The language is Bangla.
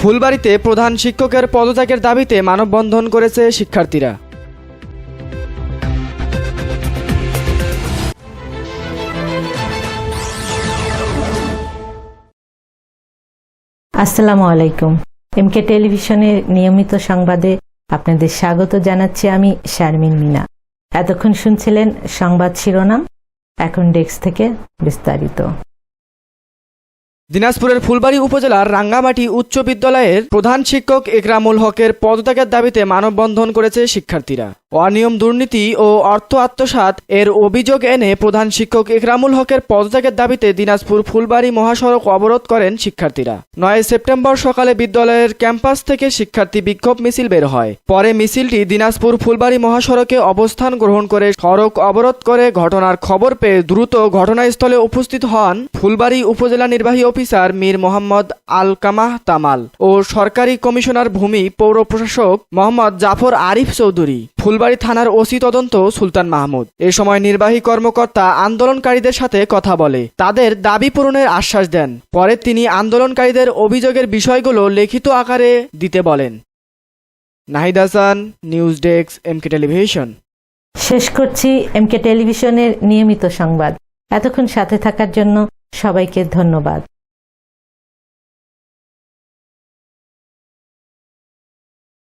ফুলবাড়িতে প্রধান শিক্ষকের পদত্যাগের দাবিতে মানববন্ধন করেছে শিক্ষার্থীরা। আসসালামু আলাইকুম। এমকে টেলিভিশনের নিয়মিত সংবাদে আপনাদের স্বাগত জানাচ্ছি আমি শারমিন মিনা। এতক্ষণ শুনছিলেন সংবাদ শিরোনাম, এখন ডেস্ক থেকে বিস্তারিত। দিনাজপুরের ফুলবাড়ি উপজেলার রাঙ্গামাটি উচ্চ বিদ্যালয়ের প্রধান শিক্ষক একরামুল হকের পদত্যাগের দাবিতে মানববন্ধন করেছে শিক্ষার্থীরা। অনিয়ম, দুর্নীতি ও অর্থ আত্মসাৎ এর অভিযোগ এনে প্রধান শিক্ষক একরামুল হকের পদত্যাগের দাবিতে দিনাজপুর ফুলবাড়ি মহাসড়ক অবরোধ করেন শিক্ষার্থীরা। নয় সেপ্টেম্বর সকালে বিদ্যালয়ের ক্যাম্পাস থেকে শিক্ষার্থী বিক্ষোভ মিছিল বের হয়। পরে মিছিলটি দিনাজপুর ফুলবাড়ি মহাসড়কে অবস্থান গ্রহণ করে সড়ক অবরোধ করে ঘটনার খবর পেয়ে দ্রুত ঘটনাস্থলে উপস্থিত হন ফুলবাড়ি উপজেলা নির্বাহী অফিসার মীর মোহাম্মদ আল কামাহ তামাল ও সরকারি কমিশনার ভূমি পৌর প্রশাসক মোহাম্মদ জাফর আরিফ চৌধুরী। ফুলবাড়ি থানার ওসি তদন্ত সুলতান মাহমুদ। এ সময় নির্বাহী কর্মকর্তা আন্দোলনকারীদের সাথে কথা বলে। তাদের দাবি পূরণের আশ্বাস দেন। পরে তিনি আন্দোলনকারীদের অভিযোগের বিষয়গুলো লিখিত আকারে দিতে বলেন। Nahid Hasan, news desk, MK television. শেষ করছি এমকে টেলিভিশনের নিয়মিত সংবাদ। এতক্ষণ সাথে থাকার জন্য সবাইকে ধন্যবাদ।